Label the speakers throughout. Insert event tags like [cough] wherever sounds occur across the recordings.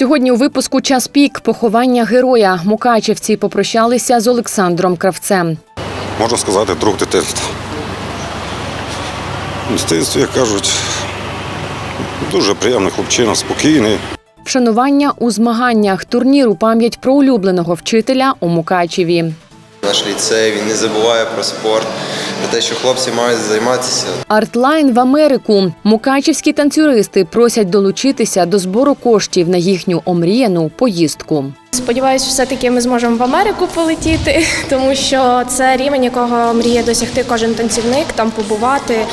Speaker 1: Сьогодні у випуску час пік поховання героя. Мукачевці попрощалися з Олександром Кравцем.
Speaker 2: можна сказати, друг дитинства. Дитинстві, як кажуть, дуже приємний хлопчина, спокійний.
Speaker 1: Вшанування у змаганнях турнір у пам'ять про улюбленого вчителя у Мукачеві.
Speaker 3: Наш ліцей він не забуває про спорт, про те, що хлопці мають займатися.
Speaker 1: Артлайн в Америку. Мукачівські танцюристи просять долучитися до збору коштів на їхню омріяну поїздку.
Speaker 4: Сподіваюсь, все-таки ми зможемо в Америку полетіти, [laughs] тому що це рівень, якого мріє досягти кожен танцівник, там побувати.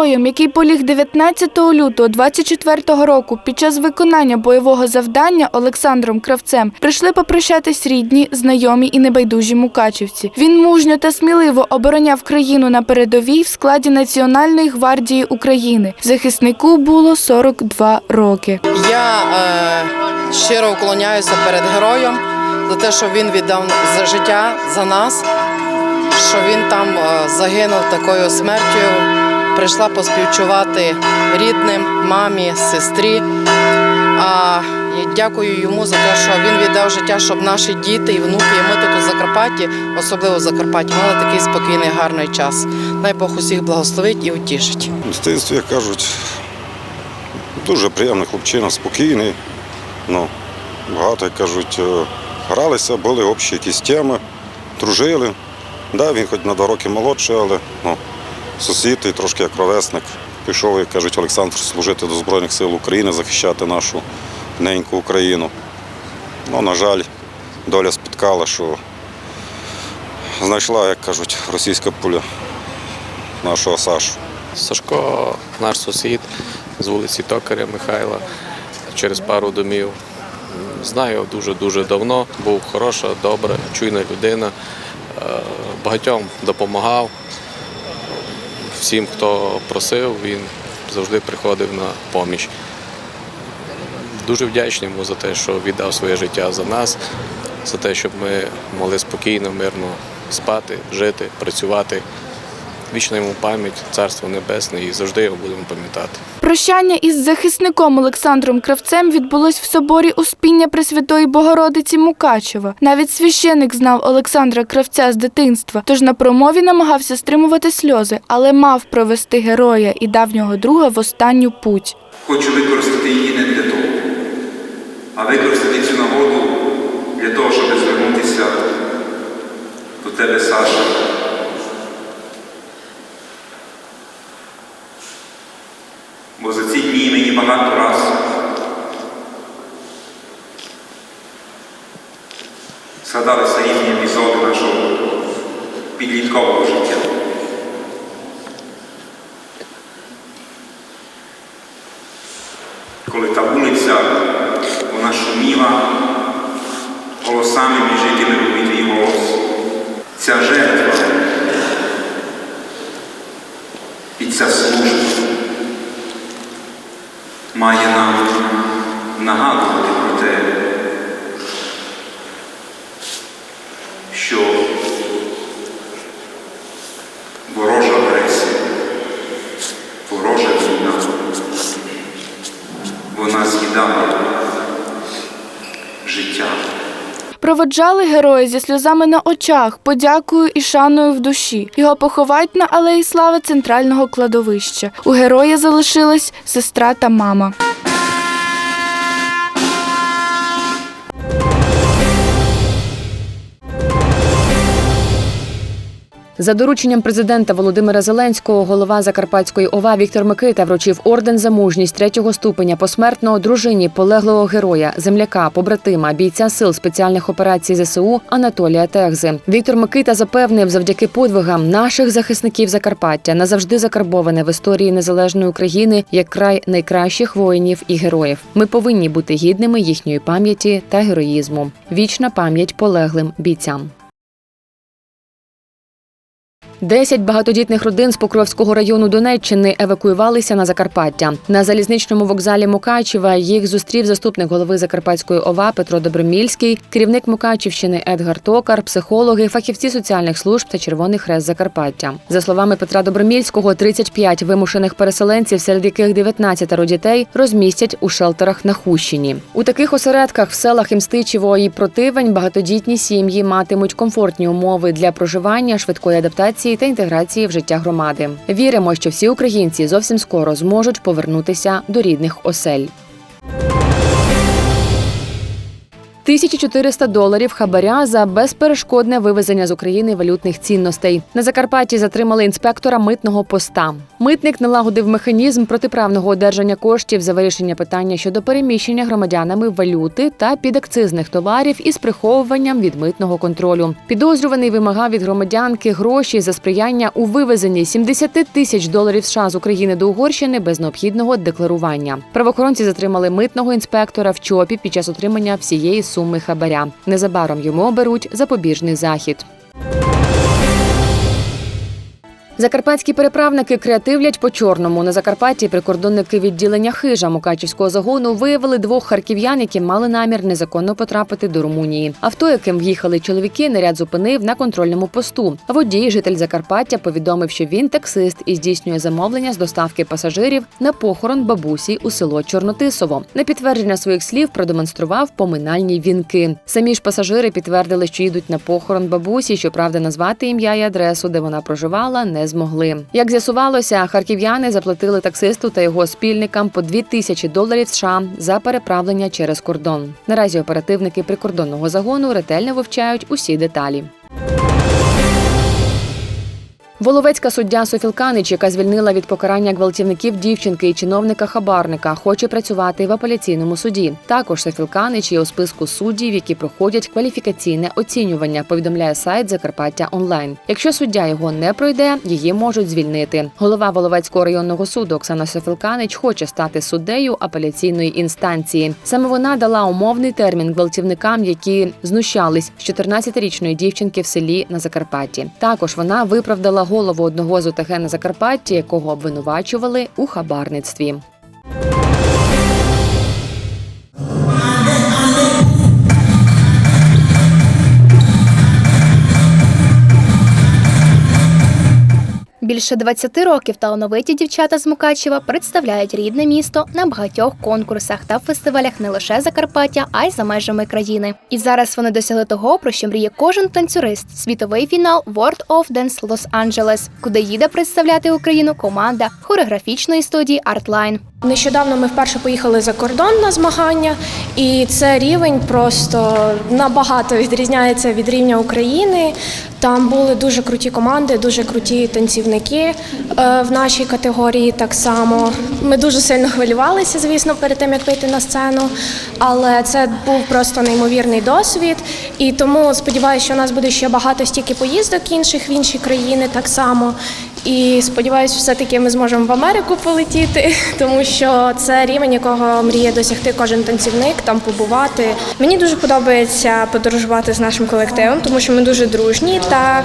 Speaker 5: Героєм, який поліг 19 лютого 24 року під час виконання бойового завдання Олександром Кравцем, прийшли попрощатись рідні, знайомі і небайдужі мукачівці. Він мужньо та сміливо обороняв країну на передовій в складі Національної гвардії України. Захиснику було 42 роки.
Speaker 6: Я е, щиро уклоняюся перед героєм за те, що він віддав за життя за нас, що він там е, загинув такою смертю. Прийшла поспівчувати рідним, мамі, сестрі. А я дякую йому за те, що він віддав життя, щоб наші діти і внуки, і ми тут у Закарпатті, особливо в Закарпатті, мали такий спокійний, гарний час. Най Бог усіх благословить і утішить.
Speaker 2: В дитинстві, як кажуть, дуже приємний хлопчина, спокійний. Ну, багато, як кажуть, е, гралися, були общі якісь теми, дружили. Да, він хоч на два роки молодший, але ну, сусід і трошки як ровесник. Пішов, як кажуть, Олександр служити до Збройних сил України, захищати нашу неньку Україну. Ну, на жаль, доля спіткала, що знайшла, як кажуть, російська пуля нашого Сашу.
Speaker 7: Сашко, наш сусід з вулиці Токаря Михайла, через пару домів. Знаю дуже-дуже давно. Був хороша, добра, чуйна людина. Е, Багатьом допомагав. Всім, хто просив, він завжди приходив на поміч. Дуже вдячний йому за те, що віддав своє життя за нас, за те, щоб ми могли спокійно, мирно спати, жити, працювати. Вічна йому пам'ять, царство небесне і завжди його будемо пам'ятати.
Speaker 5: Прощання із захисником Олександром Кравцем відбулось в соборі Успіння Пресвятої Богородиці Мукачева. Навіть священик знав Олександра Кравця з дитинства, тож на промові намагався стримувати сльози, але мав провести героя і давнього друга в останню путь.
Speaker 8: Хочу використати її не для того, а використати цю нагоду для того, щоб звернутися до тебе, Саша. Бо за ці дні мені багато раз згадалися різні епізоди нашого підліткового життя. коли та вулиця вона шуміла голосами між якими був твій голос. Ця жертва і ця служба має нам нагадувати про те, що ворожа агресія, ворожа війна вона з'їдає життя.
Speaker 5: Проводжали героя зі сльозами на очах, подякою і шаною в душі. Його поховають на алеї слави центрального кладовища. У героя залишилась сестра та мама.
Speaker 1: За дорученням президента Володимира Зеленського, голова Закарпатської ОВА Віктор Микита вручив орден за мужність третього ступеня посмертно дружині полеглого героя, земляка, побратима, бійця сил спеціальних операцій ЗСУ Анатолія Тегзи. Віктор Микита запевнив, завдяки подвигам наших захисників Закарпаття назавжди закарбоване в історії незалежної України як край найкращих воїнів і героїв. Ми повинні бути гідними їхньої пам'яті та героїзму. Вічна пам'ять полеглим бійцям. Десять багатодітних родин з Покровського району Донеччини евакуювалися на Закарпаття. На залізничному вокзалі Мукачева їх зустрів заступник голови Закарпатської ОВА Петро Добромільський, керівник Мукачівщини Едгар Токар, психологи, фахівці соціальних служб та Червоний Хрест Закарпаття. За словами Петра Добромільського, 35 вимушених переселенців, серед яких 19 дітей, розмістять у шелтерах на Хущині. У таких осередках в селах Імстичево і Противень багатодітні сім'ї матимуть комфортні умови для проживання, швидкої адаптації та інтеграції в життя громади. Віримо, що всі українці зовсім скоро зможуть повернутися до рідних осель. 1400 доларів хабаря за безперешкодне вивезення з України валютних цінностей. На Закарпатті затримали інспектора митного поста. Митник налагодив механізм протиправного одержання коштів за вирішення питання щодо переміщення громадянами валюти та підакцизних товарів із приховуванням від митного контролю. Підозрюваний вимагав від громадянки гроші за сприяння у вивезенні 70 тисяч доларів США з України до Угорщини без необхідного декларування. Правоохоронці затримали митного інспектора в ЧОПі під час отримання всієї суми хабаря. Незабаром йому оберуть запобіжний захід. Закарпатські переправники креативлять по чорному. На Закарпатті прикордонники відділення хижа Мукачівського загону виявили двох харків'ян, які мали намір незаконно потрапити до Румунії. Авто, яким в'їхали чоловіки, наряд зупинив на контрольному посту. Водій, житель Закарпаття, повідомив, що він таксист і здійснює замовлення з доставки пасажирів на похорон бабусі у село Чорнотисово. На підтвердження своїх слів продемонстрував поминальні вінки. Самі ж пасажири підтвердили, що їдуть на похорон бабусі. Щоправда, назвати ім'я і адресу, де вона проживала, не змогли. Як з'ясувалося, харків'яни заплатили таксисту та його спільникам по 2 тисячі доларів США за переправлення через кордон. Наразі оперативники прикордонного загону ретельно вивчають усі деталі. Воловецька суддя Софілканич, яка звільнила від покарання гвалтівників дівчинки і чиновника хабарника, хоче працювати в апеляційному суді. Також Софілканич є у списку суддів, які проходять кваліфікаційне оцінювання. Повідомляє сайт Закарпаття Онлайн. Якщо суддя його не пройде, її можуть звільнити. Голова Воловецького районного суду Оксана Софілканич хоче стати суддею апеляційної інстанції. Саме вона дала умовний термін гвалтівникам, які знущались з 14-річної дівчинки в селі на Закарпатті. Також вона виправдала голову одного з ОТГ на Закарпатті, якого обвинувачували у хабарництві.
Speaker 9: Більше 20 років талановиті дівчата з Мукачева представляють рідне місто на багатьох конкурсах та фестивалях не лише Закарпаття, а й за межами країни. І зараз вони досягли того, про що мріє кожен танцюрист світовий фінал World of Dance Los Angeles, куди їде представляти Україну команда хореографічної студії Artline.
Speaker 4: Нещодавно ми вперше поїхали за кордон на змагання, і це рівень просто набагато відрізняється від рівня України. Там були дуже круті команди, дуже круті танцівники е, в нашій категорії. Так само ми дуже сильно хвилювалися, звісно, перед тим як вийти на сцену. Але це був просто неймовірний досвід. І тому сподіваюся, що у нас буде ще багато стільки поїздок інших в інші країни так само. І сподіваюся, все-таки ми зможемо в Америку полетіти, [laughs] тому що це рівень, якого мріє досягти кожен танцівник, там побувати. Мені дуже подобається подорожувати з нашим колективом, тому що ми дуже дружні та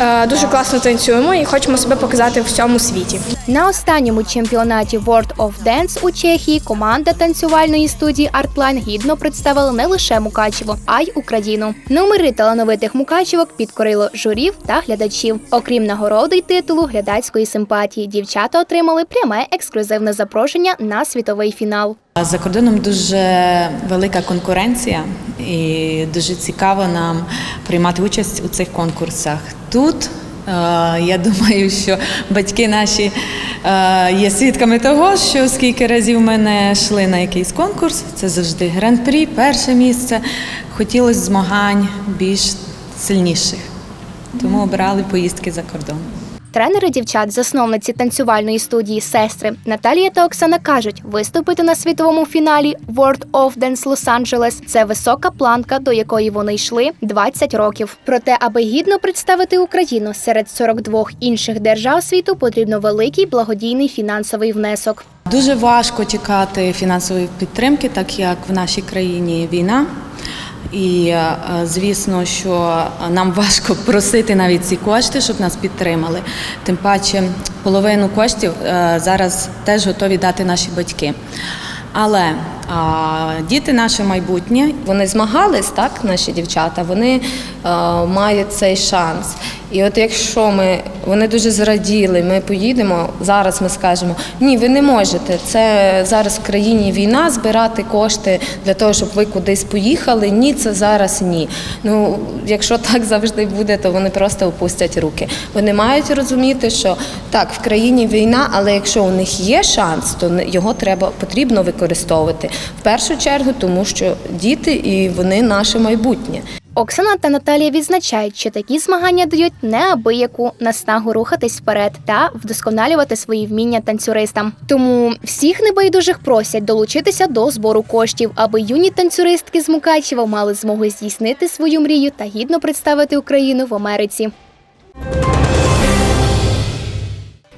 Speaker 4: е, дуже класно танцюємо і хочемо себе показати в всьому світі.
Speaker 9: На останньому чемпіонаті World of Dance у Чехії команда танцювальної студії Artline гідно представила не лише Мукачево, а й Україну. Номери талановитих мукачівок підкорило журів та глядачів. Окрім нагороди й титулу глядацької симпатії, дівчата отримали пряме ексклюзивне запрошення на світовий фінал.
Speaker 10: За кордоном дуже велика конкуренція, і дуже цікаво нам приймати участь у цих конкурсах. Тут е, я думаю, що батьки наші е, є свідками того, що скільки разів ми не йшли на якийсь конкурс, це завжди гран-прі, перше місце. Хотілося змагань більш сильніших, тому обирали поїздки за кордон.
Speaker 9: Тренери дівчат, засновниці танцювальної студії сестри Наталія та Оксана кажуть, виступити на світовому фіналі World of Dance Los Angeles – це висока планка, до якої вони йшли 20 років. Проте, аби гідно представити Україну серед 42 інших держав світу, потрібно великий благодійний фінансовий внесок.
Speaker 10: Дуже важко чекати фінансової підтримки, так як в нашій країні війна. І е, звісно, що нам важко просити навіть ці кошти, щоб нас підтримали. Тим паче, половину коштів е, зараз теж готові дати наші батьки. Але а, діти наше майбутнє.
Speaker 4: Вони змагались, так, наші дівчата, вони а, мають цей шанс. І от якщо ми вони дуже зраділи, ми поїдемо зараз. Ми скажемо, ні, ви не можете. Це зараз в країні війна, збирати кошти для того, щоб ви кудись поїхали. Ні, це зараз ні. Ну якщо так завжди буде, то вони просто опустять руки. Вони мають розуміти, що так, в країні війна, але якщо у них є шанс, то його треба потрібно використовувати в першу чергу, тому що діти і вони наше майбутнє.
Speaker 9: Оксана та Наталія відзначають, що такі змагання дають неабияку наснагу рухатись вперед та вдосконалювати свої вміння танцюристам. Тому всіх небайдужих просять долучитися до збору коштів, аби юні танцюристки з Мукачева мали змогу здійснити свою мрію та гідно представити Україну в Америці.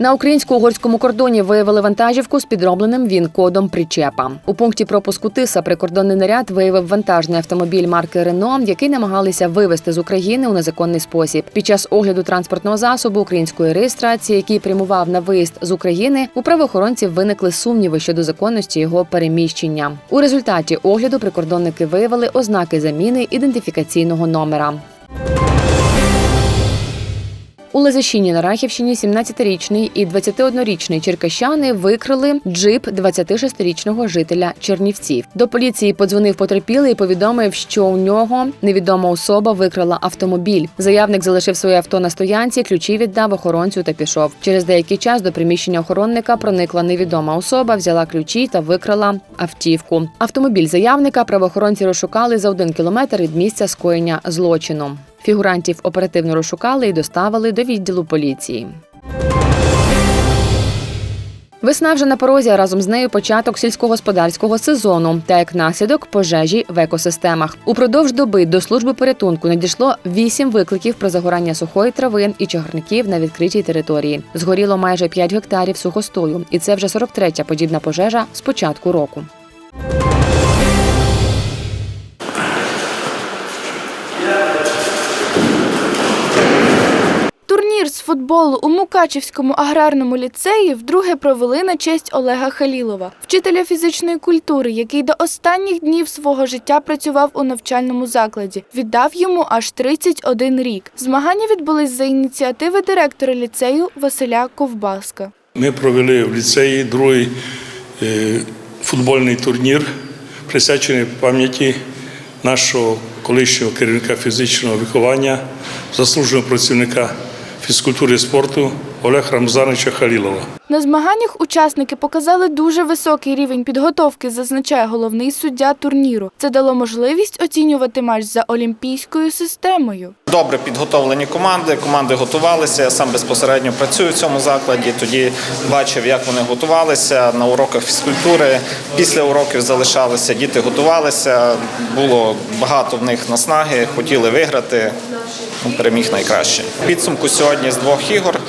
Speaker 1: На українсько-угорському кордоні виявили вантажівку з підробленим він-кодом причепа. У пункті пропуску Тиса прикордонний наряд виявив вантажний автомобіль марки Рено, який намагалися вивезти з України у незаконний спосіб. Під час огляду транспортного засобу української реєстрації, який прямував на виїзд з України, у правоохоронців виникли сумніви щодо законності його переміщення. У результаті огляду прикордонники виявили ознаки заміни ідентифікаційного номера. У Лезищині на Рахівщині 17-річний і 21-річний черкащани викрили джип 26-річного жителя Чернівців. До поліції подзвонив потерпілий і повідомив, що у нього невідома особа викрала автомобіль. Заявник залишив своє авто на стоянці, ключі віддав охоронцю та пішов. Через деякий час до приміщення охоронника проникла невідома особа, взяла ключі та викрала автівку. Автомобіль заявника правоохоронці розшукали за один кілометр від місця скоєння злочину. Фігурантів оперативно розшукали і доставили до відділу поліції. Весна вже на порозі, а разом з нею початок сільськогосподарського сезону та як наслідок пожежі в екосистемах. Упродовж доби до служби порятунку надійшло вісім викликів про загорання сухої трави і чагарників на відкритій території. Згоріло майже 5 гектарів сухостою, і це вже 43-я подібна пожежа з початку року.
Speaker 5: З футболу у Мукачівському аграрному ліцеї вдруге провели на честь Олега Халілова, вчителя фізичної культури, який до останніх днів свого життя працював у навчальному закладі. Віддав йому аж 31 рік. Змагання відбулись за ініціативи директора ліцею Василя Ковбаска.
Speaker 11: Ми провели в ліцеї другий е, футбольний турнір, присвячений пам'яті нашого колишнього керівника фізичного виховання, заслуженого працівника фізкультури і спорту Олега Рамзановича Халілова.
Speaker 5: На змаганнях учасники показали дуже високий рівень підготовки, зазначає головний суддя турніру. Це дало можливість оцінювати матч за олімпійською системою.
Speaker 12: Добре підготовлені команди. Команди готувалися. Я сам безпосередньо працюю в цьому закладі. Тоді бачив, як вони готувалися на уроках фізкультури. Після уроків залишалися, діти готувалися. Було багато в них наснаги, хотіли виграти. Переміг найкраще. Підсумку сьогодні з двох ігор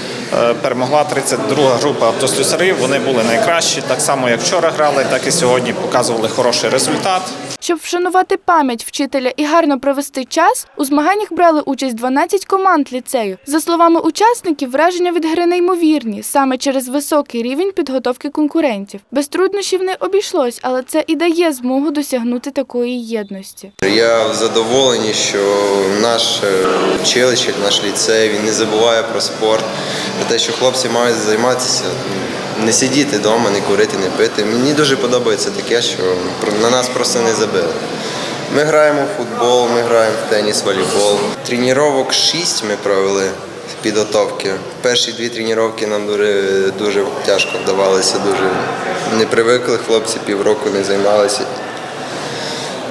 Speaker 12: перемогла 32 група автослюсарів. Вони були найкращі. Так само, як вчора грали, так і сьогодні показували хороший результат.
Speaker 5: Щоб вшанувати пам'ять вчителя і гарно провести час, у змаганнях брали участь 12 команд ліцею. За словами учасників, враження від гри неймовірні, саме через високий рівень підготовки конкурентів. Без труднощів не обійшлось, але це і дає змогу досягнути такої єдності.
Speaker 3: Я задоволений, що наш е, училище, наш ліцей він не забуває про спорт, про те, що хлопці мають займатися, не сидіти вдома, не курити, не пити. Мені дуже подобається таке, що на нас просто не забили. Ми граємо в футбол, ми граємо в теніс, волейбол. Тренувок шість ми провели підготовки. Перші дві тренування нам дуже, дуже тяжко вдавалося, дуже не привикли хлопці, півроку не займалися.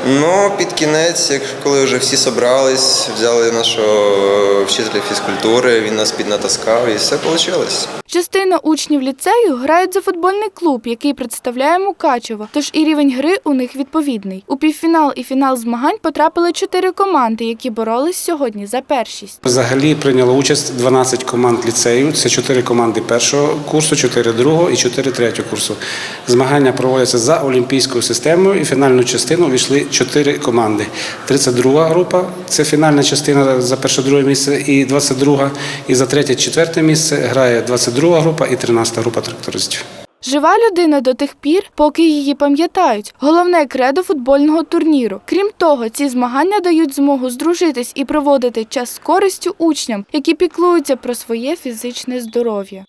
Speaker 3: Ну, під кінець, як коли вже всі зібрались, взяли нашого вчителя фізкультури, він нас піднатаскав і все вийшло.
Speaker 5: Частина учнів ліцею грають за футбольний клуб, який представляє Мукачево, тож і рівень гри у них відповідний. У півфінал і фінал змагань потрапили чотири команди, які боролись сьогодні за першість.
Speaker 13: Взагалі прийняло участь 12 команд ліцею. Це 4 команди першого курсу, 4 другого і 4 третього курсу. Змагання проводяться за олімпійською системою і фінальну частину війшли чотири команди. 32 група це фінальна частина за перше-друге місце, і 22, і за третє-четверте місце грає 22 група і 13 група трактористів.
Speaker 5: Жива людина до тих пір, поки її пам'ятають. Головне кредо футбольного турніру. Крім того, ці змагання дають змогу здружитись і проводити час з користю учням, які піклуються про своє фізичне здоров'я.